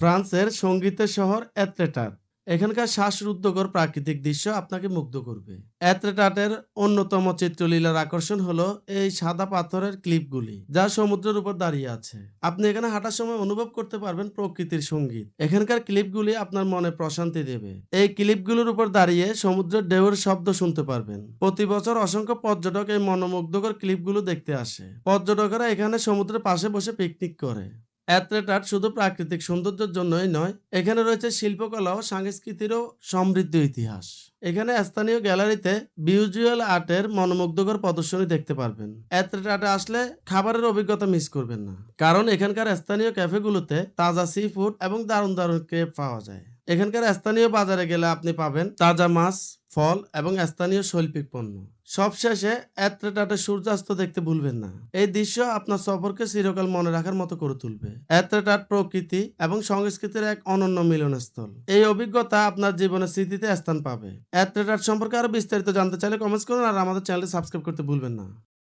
ফ্রান্সের সঙ্গীতের শহর অ্যাত্রেটাট এখানকার শ্বাসরুদ্ধকর প্রাকৃতিক দৃশ্য আপনাকে মুগ্ধ করবে। অ্যাত্রেটাটের অন্যতম চিত্রলীলার আকর্ষণ হলো এই সাদা পাথরের ক্লিপগুলি, যা সমুদ্রের উপর দাঁড়িয়ে আছে। আপনি এখানে হাঁটার সময় অনুভব করতে পারবেন প্রকৃতির সংগীত। এখানকার ক্লিপগুলি আপনার মনে প্রশান্তি দেবে। এই ক্লিপগুলোর উপর দাঁড়িয়ে সমুদ্রের ঢেউয়ের শব্দ শুনতে পারবেন। প্রতি বছর অসংখ্য পর্যটক এই মনোমুগ্ধকর ক্লিপগুলো দেখতে আসে। পর্যটকেরা এখানে সমুদ্রের পাশে বসে পিকনিক করে। অ্যাথলেটার শুধু প্রাকৃতিক সৌন্দর্যের জন্যই নয়, এখানে রয়েছে শিল্পকলা ও সংস্কৃতিরও সমৃদ্ধ ইতিহাস। এখানে স্থানীয় গ্যালারিতে ভিজুয়াল আর্টের মনোমুগ্ধকর প্রদর্শনী দেখতে পারবেন। অ্যাথলেটাটে আসলে খাবারের অভিজ্ঞতা মিস করবেন না, কারণ এখানকার স্থানীয় ক্যাফেগুলোতে তাজা সি ফুড এবং দারুণ দারুণ ক্রেপ পাওয়া যায়। এখানকার স্থানীয় বাজারে গেলে আপনি পাবেন তাজা মাছ ফল এবং স্থানীয় শৈল্পিক পণ্য। সবশেষে অ্যাথলেটাটে সূর্যাস্ত দেখতে ভুলবেন না। এই দৃশ্য আপনার সফরকে চিরকাল মনে রাখার মতো করে তুলবে। অ্যাথ্রেটাট প্রকৃতি এবং সংস্কৃতির এক অনন্য মিলনস্থল। এই অভিজ্ঞতা আপনার জীবনের স্মৃতিতে স্থান পাবে। অ্যাথলেটাট সম্পর্কে আরও বিস্তারিত জানতে চাইলে কমেন্টস করুন আর আমাদের চ্যানেলটি সাবস্ক্রাইব করতে ভুলবেন না।